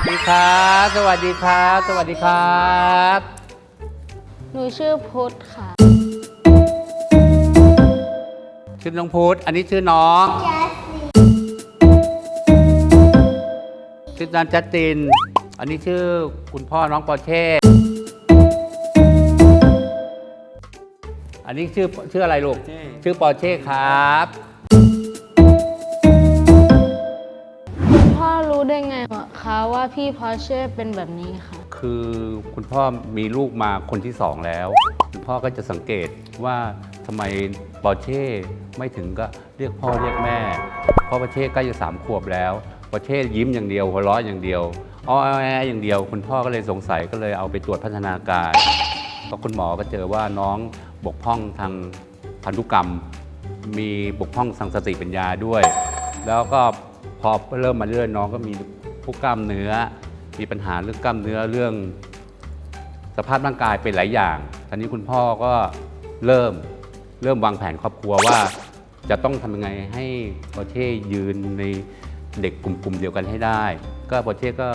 วัสดีครับ สวัสดีครับ สวัสดีครับ หนูชื่อพุทธค่ะ ชื่อน้องพุธอันนี้ชื่อน้อง ชื่อน้องจัสติน อันนี้ชื่อคุณพ่อน้องปอร์เช่ อันนี้ชื่อชื่ออะไรลูก ชื่อปอร์เช่ครับคุณพ่อรู้ได้ไง คะว่าพี่พอเช่เป็นแบบนี้ค่ะคือคุณพ่อมีลูกมาคนที่สองแล้ว คุณพ่อก็จะสังเกตว่าทำไมปอเช่ไม่ถึงก็เรียกพ่อเรียกแม่ เพราะปอเช่ใกล้จะสามขวบแล้วปอเช่ยิ้มอย่างเดียวหัวเราะอย่างเดียวอ้อแออย่างเดียว คุณพ่อก็เลยสงสัยก็เลยเอาไปตรวจพัฒนาการก็คุณหมอก็เจอว่าน้องบกพร่องทางพันธุกรรม มีบกพร่องทางสติปัญญาด้วย แล้วก็พอเริ่มมาเรื่อยน้องก็มี วกกล้ามเนื้อ มีปัญหาเรื่องกล้ามเนื้อเรื่อง สภาพร่างกายเป็นหลายอย่างตอนนี้คุณพ่อก็เริ่มเริ่มวางแผนครอบครัวว่า จะต้องทำยังไงให้ปอร์เช่ยืนในเด็กกลุ่มๆเดียวกันให้ได้ ก็ปอร์เช่ก็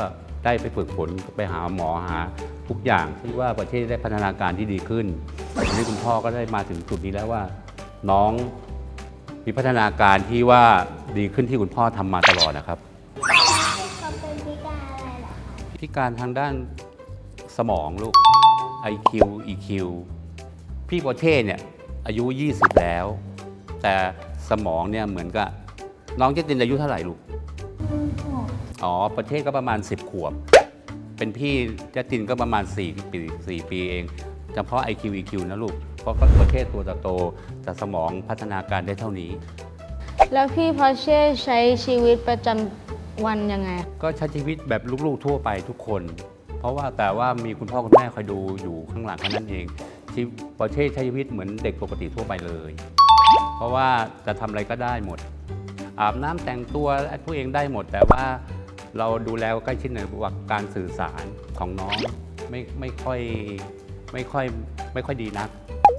ได้ไปฝึกฝนไปหาหมอหาทุกอย่างที่ว่าปอร์เช่ได้พัฒนาการที่ดีขึ้นตอนนี้คุณพ่อก็ได้มาถึงจุดนี้แล้วว่า น้องมีพัฒนาการที่ว่าดีขึ้นที่คุณพ่อทำมาตลอดนะครับ พิการทางด้านสมองลูก IQ EQ พี่ปอเช่เนี่ยอายุ 20 แล้ว แต่สมองเนี่ยเหมือนกับน้องเจตินอายุเท่าไหร่ลูก อ๋อประเทศก็ประมาณ 10 ขวบ เป็นพี่เจตินก็ประมาณ 4 ปี 4 ปีเองเฉพาะ IQ EQ นะลูก เพราะก็ประเทศตัวโตแต่สมองพัฒนาการได้เท่านี้ แล้วพี่พอเช่ใช้ชีวิตประจำ วันยังไง ก็ใช้ชีวิตแบบลูกๆทั่วไปทุกคน เพราะว่าแต่ว่ามีคุณพ่อคุณแม่คอยดูอยู่ข้างหลังแค่นั้นเองชีวิตปอร์เช่ใช้ชีวิตเหมือนเด็กปกติทั่วไปเลย เพราะว่าจะทำอะไรก็ได้หมด อาบน้ำแต่งตัวตัวเองได้หมด แต่ว่าเราดูแลใกล้ชิดในว่าการสื่อสารของน้องไม่ไม่ค่อยไม่ค่อยไม่ค่อยดีนัก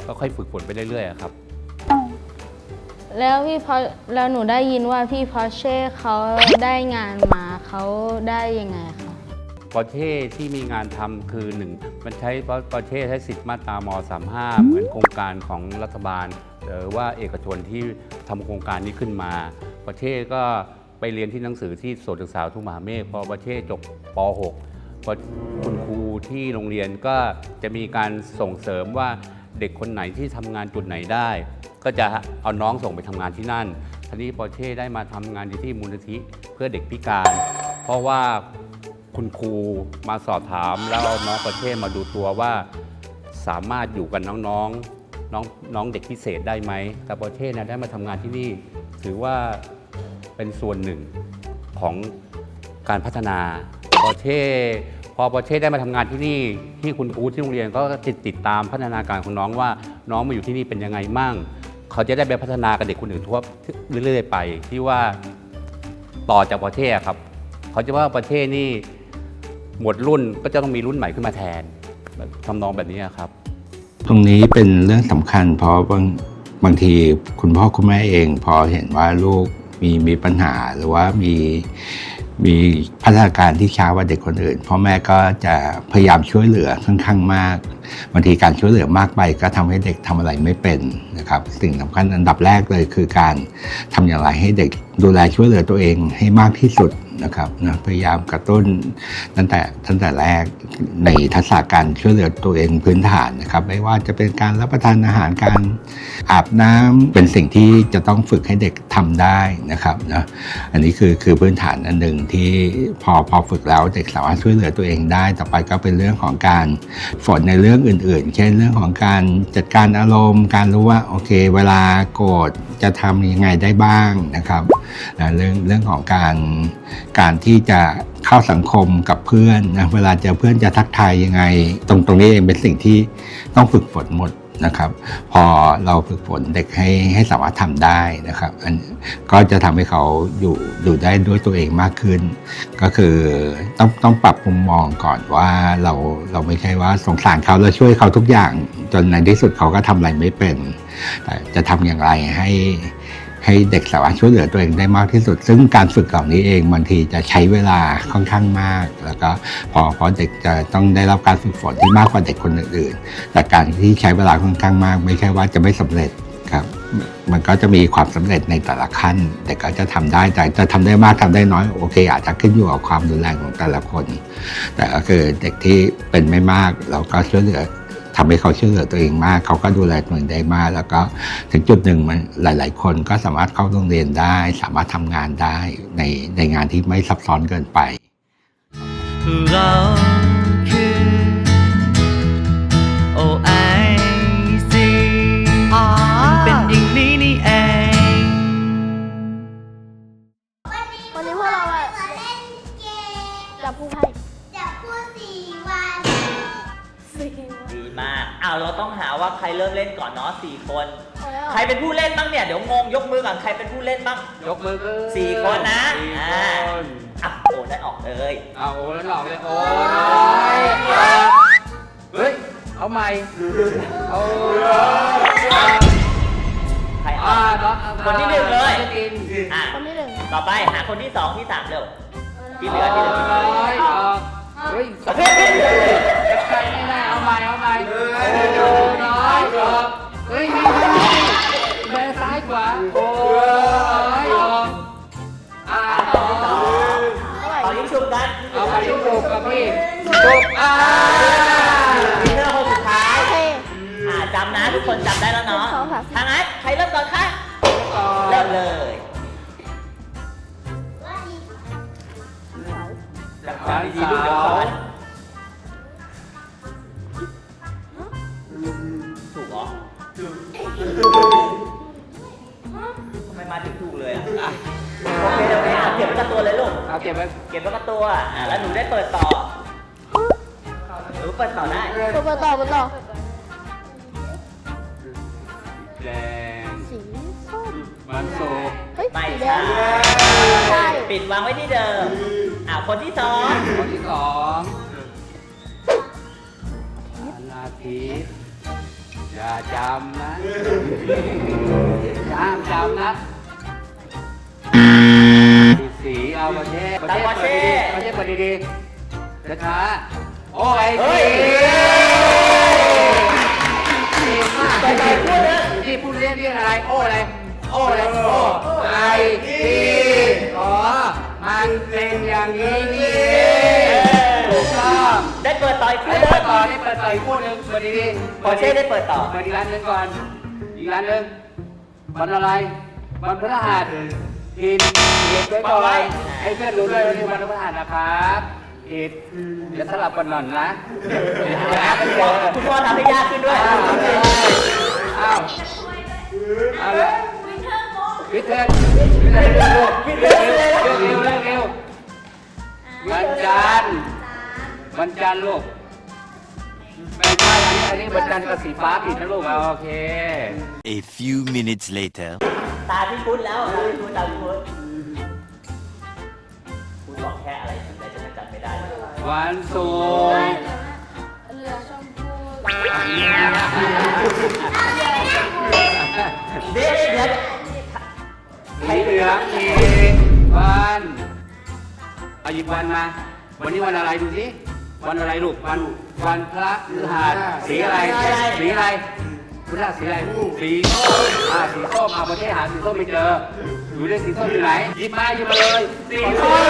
ก็ค่อยฝึกฝนไปเรื่อยๆอะครับ แล้วพี่พอแล้วหนูได้ยินว่าพี่พอเช่เขาได้งานมาเขาได้ยังไงคะปอเช่ที่มีงานทำคือหนึ่งมันใช้ปอเช่ใช้สิทธิ์มาตราม35 เหมือนโครงการของรัฐบาล หรือว่าเอกชนที่ทำโครงการนี้ขึ้นมาปอเช่ก็ไปเรียนที่หนังสือที่โสตศึกษาทุ่งมหาเมฆพอปอเช่จบป .6 คุณครูที่โรงเรียนก็จะมีการส่งเสริมว่าเด็กคนไหนที่ทำงานจุดไหนได้ ก็จะเอาน้องส่งไปทำงานที่นั่นทีนี้ปอเช่ได้มาทำงานอยู่ที่มูลนิธิเพื่อเด็กพิการ เพราะว่าคุณครูมาสอบถามแล้วเอาน้องประเทศมาดูตัวว่า สามารถอยู่กับน้องๆน้องน้องเด็กพิเศษได้ไหมแต่ประเทศนะได้มาทำงานที่นี่ ถือว่าเป็นส่วนหนึ่งของการพัฒนาปอเช่พอปอเช่ได้มาทำงานที่นี่ที่คุณครูที่โรงเรียนก็ติดติดตามพัฒนาการของน้องว่าน้องมาอยู่ที่นี่เป็นยังไงมั่ง เขาจะได้ไปพัฒนากับเด็กคนอื่นทั่วเรื่อยๆไป ที่ว่าต่อจากปอเช่ครับ เขาจะว่าประเทศนี่หมดรุ่นก็จะต้องมีรุ่นใหม่ขึ้นมาแทนแบบทำนองแบบนี้ครับ ตรงนี้เป็นเรื่องสำคัญ เพราะบางบางทีคุณพ่อคุณแม่เอง พอเห็นว่าลูกมีมีปัญหาหรือว่ามี มีพัฒนาการที่ช้ากว่าเด็กคนอื่นพ่อแม่ก็จะพยายามช่วยเหลือค่อนข้างมากบางทีการช่วยเหลือมากไป ก็ทำให้เด็กทำอะไรไม่เป็นนะครับสิ่งสำคัญอันดับแรกเลยคือการทำอย่างไรให้เด็กดูแลช่วยเหลือตัวเองให้มากที่สุด นะครับนะพยายามกระตุ้นตั้งแต่ตั้งแต่แรกในทักษะการช่วยเหลือตัวเองพื้นฐานนะครับ ไม่ว่าจะเป็นการรับประทานอาหารการอาบน้ำเป็นสิ่งที่จะต้องฝึกให้เด็กทำได้นะครับนะอันนี้คือคือพื้นฐานอันหนึ่งที่พอพอฝึกแล้วเด็กสามารถช่วยเหลือตัวเองได้ ต่อไปก็เป็นเรื่องของการฝนในเรื่องอื่น ๆ เช่นเรื่องของการจัดการอารมณ์ การรู้ว่าโอเค เวลาโกรธจะทำยังไงได้บ้างนะครับนะเรื่องเรื่องของการ การที่จะเข้าสังคมกับเพื่อนนะเวลาเจอเพื่อนจะทักทายยังไง ตรงตรงนี้เองเป็นสิ่งที่ต้องฝึกฝนหมดนะครับ พอเราฝึกฝนเด็กให้ให้สามารถทำได้นะครับอันก็จะทำให้เขาอยู่อยู่ได้ด้วยตัวเองมากขึ้น ก็คือต้องต้องปรับมุมมองก่อนว่าเราเราไม่ใช่ว่าสงสารเขาแล้วช่วยเขาทุกอย่าง จนในที่สุดเขาก็ทำอะไรไม่เป็นแต่จะทำอย่างไรให้ ให้เด็กสามารถช่วยเหลือตัวเองได้มากที่สุด ซึ่งการฝึกเหล่านี้เองบางทีจะใช้เวลาค่อนข้างมาก แล้วก็พอพอเด็กจะต้องได้รับการฝึกฝนที่มากกว่าเด็กคนอื่นๆ แต่การที่ใช้เวลาค่อนข้างมาก ไม่ใช่ว่าจะไม่สำเร็จครับมันก็จะมีความสำเร็จในแต่ละขั้น แต่ก็จะทำได้แต่จะทำได้มากทำได้น้อยโอเค อาจจะขึ้นอยู่กับความรุนแรงของแต่ละคน แต่ก็คือเด็กที่เป็นไม่มากเราก็ช่วยเหลือ ทำให้เขาช่วยเหลือตัวเองมาก เขาก็ดูแลตัวเองได้มาก แล้วก็ถึงจุดหนึ่งมันหลาย ๆ คนก็สามารถเข้าโรงเรียนได้ สามารถทำงานได้ในในงานที่ไม่ซับซ้อนเกินไปเราคือ OIC เป็นอย่างนี้นี่เองวันนี้พวกเราอะเล่นเกมจับผู้ให้จับคู่สี่วัน ดีมากอ้าวเราต้องหาว่าใครเริ่มเล่นก่อนเนาะสี่คน ใครเป็นผู้เล่นบ้างเนี่ย เดี๋ยวงงยกมือก่อนใครเป็นผู้เล่นบ้างยกมือขึ้นสี่คนนะสี่อ่าคนอะโอ้ได้ออกเลยเอาโอ้แล้วหลอกเลยโอ้น้อยเฮ้ยเอาใหม่เอาใครออ่าอกเนาะคนที่หนึ่งเลย กินอะคนที่หนึ่งต่อไปหาคนที่สองที่สามเร็ว ที่เหลือที่เหลือน้อยออกเฮ้ยใครไม่ได้ เอาใหม่เอาใหม่โอ้น้อยออกเฮ้ยมีคนนี้แบซ้ายขวาโอ้น้อยออกอ่าออกตอนนี้ชุมกันเอาไปชุบกับพี่ชุบอ่าวินเนอร์คนสุดท้ายโอเคอ่าจำนะทุกคนจำได้แล้วเนาะสองสามสี่ทางนั้นใครเริ่มก่อนคะก่อเริ่นมเลยจับดีๆลูกเดี๋ยวสอน โอเคโอเคอะเก็บไว้กับตัวเลยลูก เอาเก็บไว้เก็บไว้กับตัวอะแล้วหนูได้เปิดต่อหนูเปิดต่อได้ เปิดเปิดต่อเปิดต่อแดงสีส้มมันสุกเฮ้ยไม่สีแดใช่งใช่ปิดวางไว้ที่เดิม อะคนที่สองคนที่สองวันอาทิตย์อย่าจำนะห้ามจำนะ สีเอาประเทศประเทศปิดดีๆประเทศดีๆช้าๆโอ้ยเฮ้ยดีมากไปไปพูดเลยที่พูดเรียกเรียกอะไร โอ้อะไร โอ้อะไร โอ้ไอทีอ๋อมันเป็นอย่างนี้นี่ถูกต้องได้เปิดต่ออีกได้เปิดต่อได้เปิดต่ออีกคู่หนึงเปิดดีๆปอเช่ได้เปิดต่อเปิดอีกร้านหนึงก่อนอีกร้านหนึงวันอะไรวันพฤหัส กินกินไว้ก่อนให้เพื่อนรู้ด้วยว่านี่วันพฤหัสนะครับอิดเดี๋ยวสลับกันหน่อยนะเดี๋ยวหากันเจอคุณพ่อทำให้ยากขึ้นด้วยอ้าวอ้าวเอาละวิเทอร์วิเทอร์เร็ววิเทอร์เร็วเร็วเร็วเร็ววันจันทร์วันจันทร์ลูกไม่ใช่อันนี้อันนี้วันจันทร์กับสีฟ้าผิดนะลูกโอเค A few minutes later. ตาพี่พุทธแล้วตาพี่พุทธตาพี่พุทธคุณบอกแค่อะไรถึงได้จะจำไม่ได้วันศุกร์เรือชมพูเดี๋ยวเดี๋ยวสีเหลืองอีกวันเอาหยิบวันมา วันนี้วันอะไรดูสิวันอะไรลูกวันวันพระฤหัสสีอะไรสีอะไร พฤหัสสีอะไรสีส้มอ่าสีส้มเอาประเทศหาสีส้มไม่เจอดูได้สีส้มอยู่ไหนหยิบมาหยิบมาเลยสีส้ม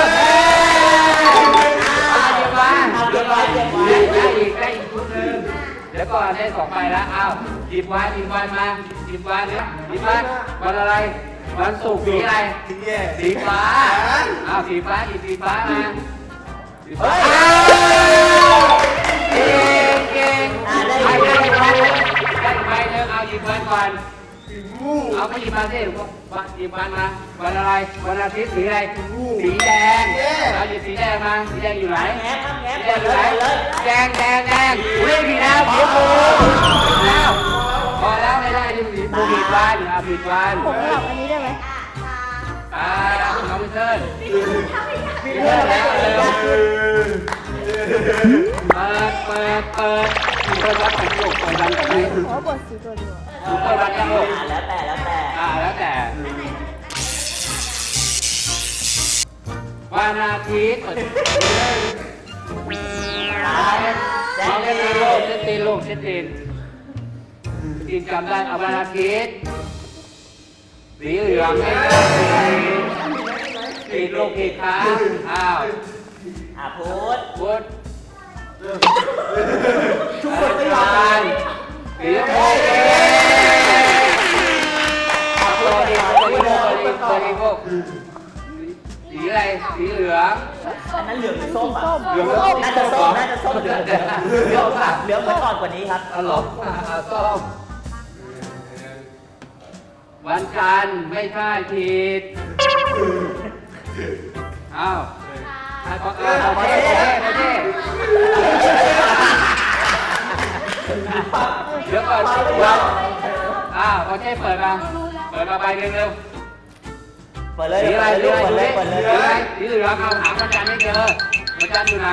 อ่าหยิบมาหยิบมาได้อีกได้อีกชุดหนึ่งแล้วก็ได้สองใบแล้วอ้าวหยิบวันหยิบวันมาหยิบวันเนี่ยหยิบวันวันอะไรวันศุกร์สีอะไรสีฟ้าอ้าวสีฟ้าหยิบสีฟ้ามาสีฟ้าอ้าวเก่งเก่งอ่าได้ได้อีกได้ได้ได้ใบ หนึ่งเอาหยิบวันก่อนเอาไปหยิบมาสิวันหยิบวันมาวันอะไรวันอาทิตย์สีอะไรสีแดงเอาหยิบสีแดงมาสีแดงอยู่ไหนแง้มครับแง้มสีเปิแดดงอเลยู่ไหนยเปิดเลยแดงแดงแดงเล่นผิดแล้วสีชมพูแล้วพอแล้วไม่ได้ที่สีชมพูผิดวันอะผิดวันผมหลับอันนี้ได้ไหมอ่าน้องวิเทิร์นมีเรื่องอะไรเปิดยากขึ้นเปิดเปิดเปิดเปิดวัดของลูกเปิดวันกับไหนขอเปิดสีุปเปอร์วัดยัอ่าแล้วแต่แล้วแต่อ่าแล้วแต่ วันอาทิตย์ตายจ็คเอาเล่นตีลูกเล่นตีลูกเล่นตีนตีนจำได้เอาวานอาทิตย์สีเหลืองไม่ได้ตีลูกผิดครับอ้าวอาะพูดพุธทุกคนไม่ยอม อังาร ส้มอะเหลืองน่าจะส้ม น่าจะส้มเหลืองเหลืองเหลืองเหลืองเหมือนก่อนกว่านี้ครับ ตลกอ่าส้มวันจันทร์ไม่ใช่ผิดอ้าวให้พอเออพอเท่พอเท่เดี๋ยวก่อนเดี๋ยวอ้าวพอเท่เปิดมา เปิดมาใบหนึ่งเร็ว เปิดเลยสีอะไรเปิดสีเลยอะไรเปิดเลยสีเปิดเลยอะไรสีเหลืองเอาหาวันจันทร์ไม่เจอ วันจันทร์อยู่ไหน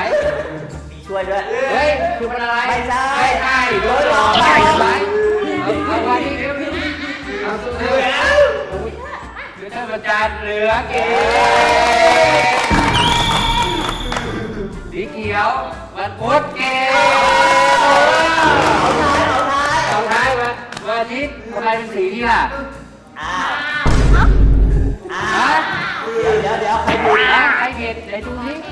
มีช่วยด้วยเฮ้ยคือมันอะไรไม่ใช่ไม่ใช่โดนหลอกใช่ไหมเอาเอาไว้นี่เร็วเอาสู้ๆเดี๋ยวถ้ามันจานเหลือเกสีเขียวมันพุธเกเอาท้ายเอาท้ายเอาท้ายมาวันอาทิตย์ทำไมเป็นสีนี้ล่ะอ้าวอ้าวเดี๋ยวเดี๋ยวใครพูดฮะใครเห็นไหนดูนี้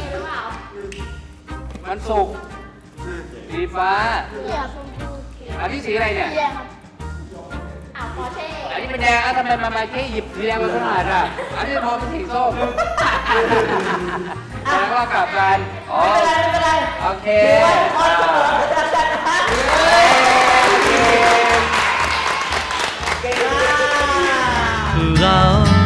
มันสุกร์สีฟ้าอันนี้สีอะไรเนี่ยอันนี้เป็นแดงอะทำไมมามาเจ๊หยิบสีแดงมาขนาดอะอันนี้พอเป็นสีส้มแล้วก็กลับกันอ๋อไม่เป็นไรไม่เป็นไรโอเคคนเสมอจะจะนะฮะเก่งมาก เรา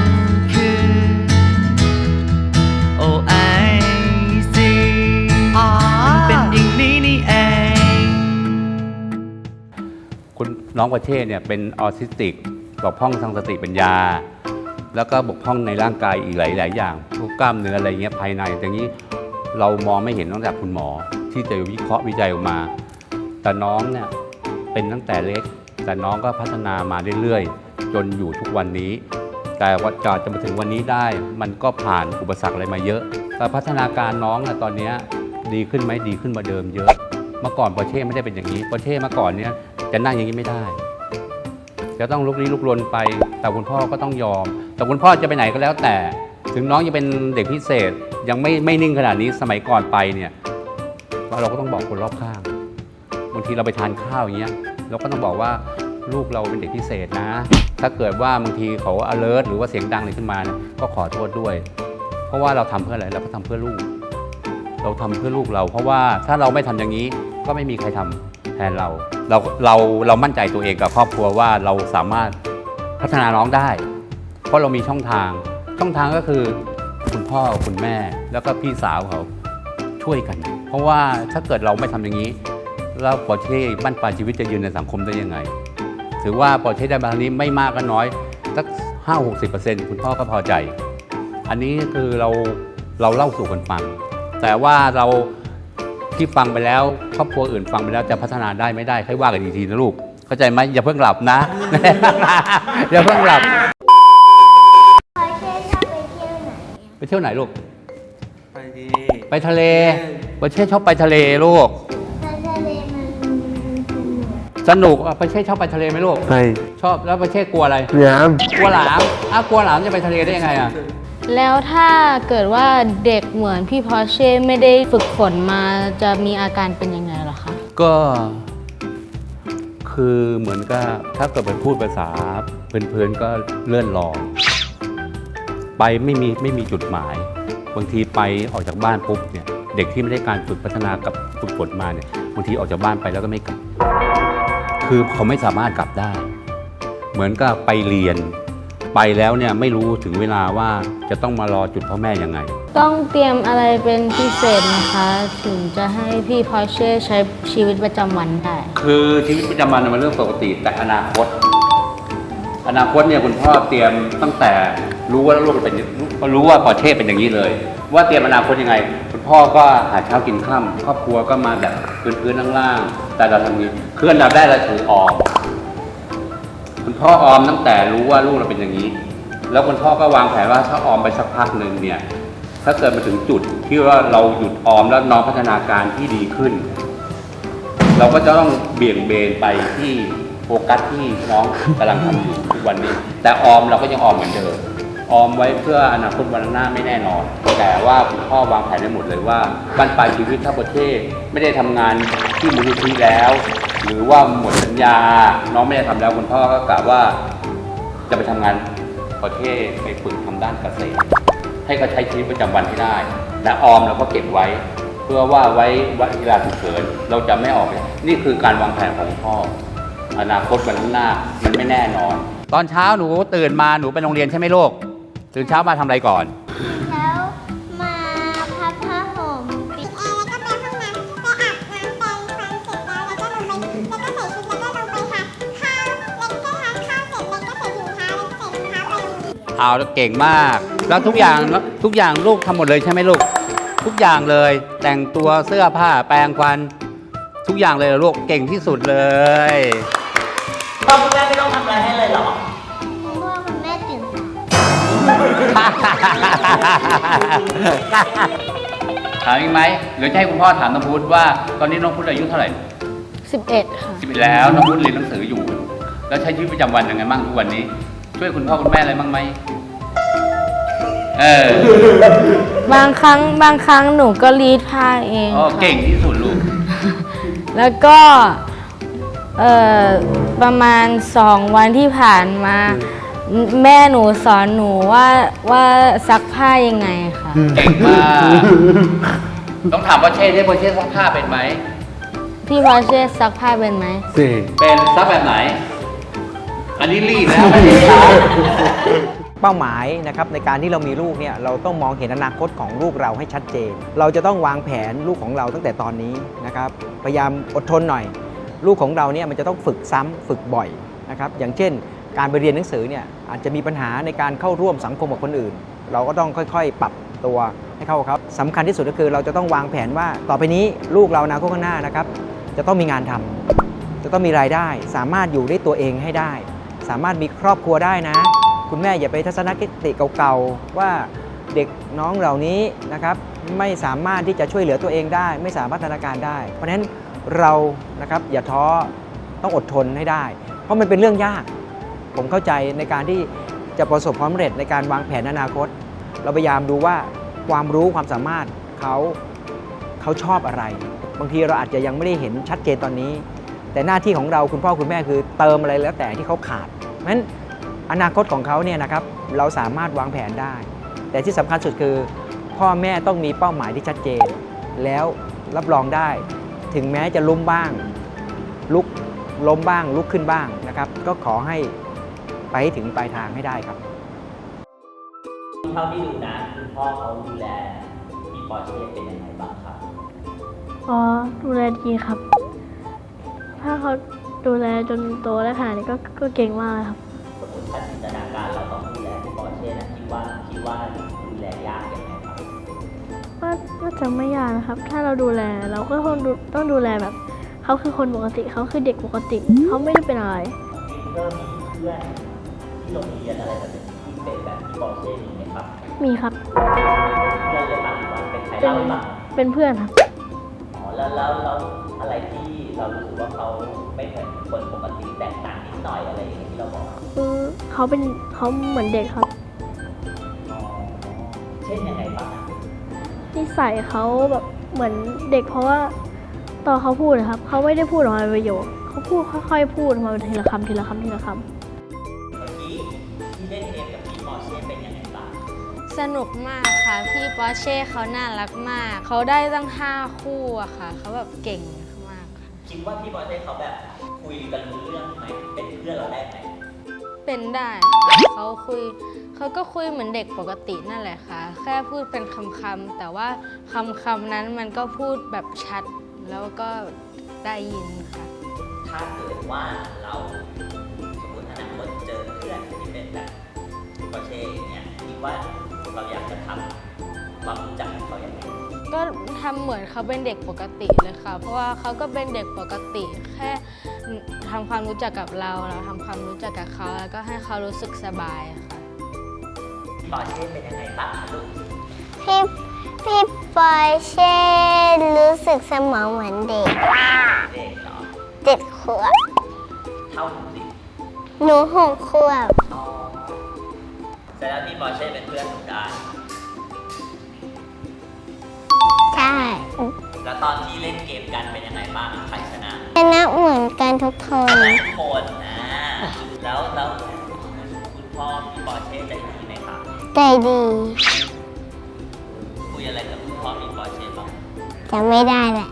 น้องประเทศเนี่ยเป็นออทิสติกบกพร่องทางสติปัญญา แล้วก็บกพร่องในร่างกายอีกหลาย ๆ อย่างพวกกล้ามเนื้ออะไรเงี้ยภายในอย่างนี้เรามองไม่เห็นตั้งแต่คุณหมอ ที่จะวิเคราะห์วิจัยออกมา แต่น้องเนี่ยเป็นตั้งแต่เล็ก แต่น้องก็พัฒนามาเรื่อย ๆ จนอยู่ทุกวันนี้ แต่ว่าจะจะมาถึงวันนี้ได้ มันก็ผ่านอุปสรรคอะไรมาเยอะ แต่พัฒนาการน้องอะตอนนี้ดีขึ้นไหมดีขึ้นมาเดิมเยอะ เมื่อก่อนปร์เช่ไม่ได้เป็นอย่างนี้ ปร์เช่เมื่อก่อนเนี้ย จะนั่งอย่างนี้ไม่ได้ จะต้องลุกลี้ลุกลนไป แต่คุณพ่อก็ต้องยอม แต่คุณพ่อจะไปไหนก็แล้วแต่ ถึงน้องยังเป็นเด็กพิเศษ ยังไม่ไม่นิ่งขนาดนี้สมัยก่อนไปเนี่ยเราก็ต้องบอกคนรอบข้างบางทีเราไปทานข้าวอย่างเงี้ยเราก็ต้องบอกว่าลูกเราเป็นเด็กพิเศษนะ ถ้าเกิดว่าบางทีเขา alert หรือว่าเสียงดังอะไรขึ้นมาเนี่ยก็ขอโทษด้วย เพราะว่าเราทำเพื่ออะไรเราก็ทำเพื่อลูก เราทำเพื่อลูกเรา เพราะว่าถ้าเราไม่ทำอย่างนี้ก็ไม่มีใครทำ แทนเราเราเราเรามั่นใจตัวเองกับครอบครัวว่าเราสามารถพัฒนาน้องได้ เพราะเรามีช่องทาง ช่องทางก็คือคุณพ่อคุณแม่แล้วก็พี่สาวเขาช่วยกัน เพราะว่าถ้าเกิดเราไม่ทำอย่างนี้ แล้วปอเช่บ้านปลายชีวิตจะยืนในสังคมได้ยังไง ถือว่าปอเช่ได้มาทางนี้ไม่มากก็น้อยสักห้าหกสิบเปอร์เซ็นต์คุณพ่อก็พอใจ อันนี้คือเราเราเล่าสู่กันฟัง แต่ว่าเรา ที่ฟังไปแล้วครอบครัวอื่นฟังไปแล้วจะพัฒนาได้ไม่ได้ค่อยว่ากันอีกทีนะลูก เข้าใจไหมอย่าเพิ่งหลับนะ อย่าเพิ่งหลับพอเช่ชอบไปเที่ยวไหนไปเที่ยวไหนลูก ไปดีไปทะเลประเช่ชอบไปทะเลลูก ไปทะเลมันสนุกสนุกอะประเช่ชอบไปทะเลไหมลูก ไปชอบแล้วประเช่กลัวอะไร น้กลัวหลามอ้าวกลัวหลามจะไปทะเลได้ยังไงอะ แล้วถ้าเกิดว่าเด็กเหมือนพี่พอเช่ไม่ได้ฝึกฝนมาจะมีอาการเป็นยังไงเหรอคะ ก็ คือเหมือนกับถ้าเกิดไปพูดภาษาเพื่อนๆก็เลื่อนลอยไปไม่มีไม่มีจุดหมาย บางทีไปออกจากบ้านปุ๊บเนี่ยเด็กที่ไม่ได้การฝึกพัฒนากับฝึกฝนมาเนี่ยบางทีออกจากบ้านไปแล้วก็ไม่กลับ คือเขาไม่สามารถกลับได้ เหมือนกับไปเรียน ไปแล้วเนี่ยไม่รู้ถึงเวลาว่าจะต้องมารอจุดพ่อแม่ยังไง ต้องเตรียมอะไรเป็นพิเศษนะคะ ถึงจะให้พี่พอเช่ใช้ชีวิตประจำวันได้ คือชีวิตประจำวันน่ะมันเรื่องปกติแต่อนาคต อนาคตเนี่ยคุณพ่อเตรียมตั้งแต่รู้ว่าลูกเป็นรู้ว่าปอเช่เป็นอย่างนี้เลย ว่าเตรียมอนาคตยังไง คุณพ่อก็หาเช้ากินข้ามครอบครัวก็มาแบบพื้นๆล่างๆแต่เราทำนี้คืออันดับแรกเราถือออม คุณพ่อออมตั้งแต่รู้ว่าลูกเราเป็นอย่างนี้ แล้วคุณพ่อก็วางแผนว่าถ้าออมไปสักพักหนึ่งเนี่ย ถ้าเกิดมาถึงจุดที่ว่าเราหยุดออมแล้วน้องพัฒนาการที่ดีขึ้น เราก็จะต้องเบี่ยงเบนไปที่โฟกัสที่น้องกำลังทำอยู่ทุกวันนี้ แต่ออมเราก็ยังออมเหมือนเดิมออมไว้เพื่ออนาคตวันข้างหน้าไม่แน่นอน แต่ว่าคุณพ่อวางแผนไว้หมดเลยว่าบ้านปลายชีวิตถ้าประเทศไม่ได้ทำงานที่มูลนิธิแล้ว หรือว่าหมดสัญญา น้องไม่ได้ทำแล้วคุณพ่อก็กะว่า จะไปทำงานประเทศไปฝึกทาด้านเกษตร ให้เขาใช้ชีวิตประจำวันให้ได้ และออมเราก็เก็บไว้ เพื่อว่าไว้วันเวลาฉุกเฉินเราจะไม่ออกไปนี่คือการวางแผนของพ่อ อนาคตวันข้างหน้ามันไม่แน่นอน ตอนเช้าหนูตื่นมาหนูไปโรงเรียนใช่ไหมลูกตื่นเช้ามาทำอะไรก่อน เรียนเอาเก่งมาก แล้วทุกอย่างทุกอย่างลูกทำหมดเลยใช่ไหมลูก ทุกอย่างเลย แต่งตัวเสื้อผ้าแปรงฟัน ทุกอย่างเลยเหรอลูกเก่งที่สุดเลยพ่อคุณแม่ไม่ต้องทำอะไรให้เลยเหรอคุณพ่อคุณแม่ตื่นสายถามอีกไหมหรือจะให้คุณพ่อถามน้องพุทธว่า ตอนนี้น้องพุทธอายุเท่าไหร่11ค่ะสิบแล้วน้องพุทธเรียนหนังสืออยู่ แล้วใช้ชีวิตประจำวันยังไงบ้างทุกวันนี้ ช่วยคุณพ่อคุณแม่อะไรบ้างไหมเออบางครั้งบางครั้งหนูก็รีดผ้าเองอ๋อค่ะเก่งที่สุดลูก แล้วก็เอ่อประมาณสองวันที่ผ่านมา แม่หนูสอนหนูว่าว่าซักผ้ายังไงค่ะ เก่งมาก ต้องถามว่าเช่ใช่โปเช่ซักผ้าเป็นไหม พี่พอเช่ซักผ้าเป็นไหมเป็นซักแบบไหน อันนี้รีดแล้วไม่ได้ซักเป้าหมายนะครับในการที่เรามีลูกเนี่ยเราต้องมองเห็นอนาคตของลูกเราให้ชัดเจน เราจะต้องวางแผนลูกของเราตั้งแต่ตอนนี้นะครับพยายามอดทนหน่อย ลูกของเราเนี่ยมันจะต้องฝึกซ้ำฝึกบ่อยนะครับอย่างเช่น การไปเรียนหนังสือเนี่ยอาจจะมีปัญหาในการเข้าร่วมสังคมกับคนอื่น เราก็ต้องค่อยๆ ปรับตัวให้เข้ากับเขาสำคัญที่สุดก็คือเราจะต้องวางแผนว่าต่อไปนี้ลูกเราอนาคตข้างหน้านะครับจะต้องมีงานทำจะต้องมีรายได้ สามารถอยู่ได้ตัวเองให้ได้ สามารถมีครอบครัวได้นะ คุณแม่อย่าไปทัศนคติเก่าๆ ว่าเด็กน้องเหล่านี้นะครับไม่สามารถที่จะช่วยเหลือตัวเองได้ ไม่สามารถพัฒนาการได้ เพราะฉะนั้นเรานะครับอย่าท้อต้องอดทนให้ได้ เพราะมันเป็นเรื่องยาก ผมเข้าใจในการที่จะประสบความสำเร็จในการวางแผนอนาคต เราพยายามดูว่าความรู้ความสามารถเขาเขาชอบอะไร บางทีเราอาจจะยังไม่ได้เห็นชัดเจนตอนนี้ แต่หน้าที่ของเราคุณพ่อคุณแม่คือเติมอะไรแล้วแต่ที่เขาขาดเพราะฉะนั้นอนาคตของเขาเนี่ยนะครับเราสามารถวางแผนได้ แต่ที่สำคัญสุดคือ พ่อแม่ต้องมีเป้าหมายที่ชัดเจน แล้วรับรองได้ ถึงแม้จะล้มบ้าง ลุกล้มบ้าง ลุกขึ้นบ้างนะครับ ก็ขอให้ไปให้ถึงปลายทางให้ได้ครับเท่าที่ดูนะคุณพ่อเขาดูแลพี่ปอเช่เป็นยังไงบ้างครับอ๋อดูแลดีครับ ถ้าเขาดูแลจนโตได้ขนาดนี้ก็ก็เก่งมากเลยครับสมมติถ้าจินตนาการเราต้องดูแลพี่ปอเช่นะคิดว่าคิดว่าดูแลยากยังไงครับว่าว่าจะไม่ยากนะครับ ถ้าเราดูแลเราก็ต้องดูต้องดูแลแบบเขาคือคนปกติเขาคือเด็กปกติเขาไม่ได้เป็นอะไรเริ่มมีเพื่อนที่โรงเรียนอะไรแบบนี้ที่เป็นแบบพี่ปอเช่มีไหมครับมีครับ เพื่อนเลยบ้างหรือว่าเป็นใครเป็นเล่าให้ฟังเป็นเพื่อนครับอ๋อแล้วแล้วแล้วอะไรที่ เรารู้สึกว่าเขาไม่เหมือนคนปกติแตกต่างนิดหน่อยอะไรอย่างเงี้ยที่เราบอกคือเขาเป็นเขาเหมือนเด็กครับอ๋อเช่นยังไงบ้างอะนิสัยเขาแบบเหมือนเด็กเพราะว่าตอนเขาพูดนะครับ เขาไม่ได้พูดออกมาเป็นประโยคเขาพูดค่อยๆพูดออกมาทีละคำทีละคำทีละคำเมื่อกี้ที่เล่นเกมกับพี่ปอเช่เป็นยังไงบ้างสนุกมากค่ะ พี่ปอเช่เขาน่ารักมาก เขาได้ตั้ง 5 คู่อะค่ะ เขาแบบเก่งมาก ค่ะคิดว่าพี่ปอเช่เขาแบบคุยกันรู้เรื่องไหมเป็นเพื่อนเราได้ไหมเป็นได้ค่ะเขาคุยเขาก็คุยเหมือนเด็กปกตินั่นแหละค่ะ แค่พูดเป็นคำๆแต่ว่าคำคำๆนั้นมันก็พูดแบบชัด แล้วก็ได้ยินค่ะ ถ้าเกิดว่าเราสมมติอนาคตเจอเพื่อนที่เป็นแบบพี่ปอเช่อย่างเนี่ยคิดว่าเราอยากจะทำความรู้จักกับเขาอย่างไร ก็ทำเหมือนเขาเป็นเด็กปกติเลยค่ะ เพราะว่าเขาก็เป็นเด็กปกติแค่ทำความรู้จักกับเรา เราทำความรู้จักกับเขาแล้วก็ให้เขารู้สึกสบายค่ะพี่ปอเช่เป็นยังไงบ้างคะลูกพี่พี่ปอยเช่รู้สึกสมองเหมือนเด็กเด็กเนาะเจ็ดขวบเท่าหนูสิหนูหกขวบอ๋อแสดงว่าพี่ปอร์เช่เป็นเพื่อนหนูได้ ตอนที่เล่นเกมกันเป็นยังไงบ้างใครชนะชนะเหมือนกันทุกคนทุกคนนะแล้วแล้วคุณพ่อพี่ปอร์เช่ใจดีไหมครับใจดี คุยอะไรกับคุณพ่อพี่ปอร์เช่บ้างจะไม่ได้แหละ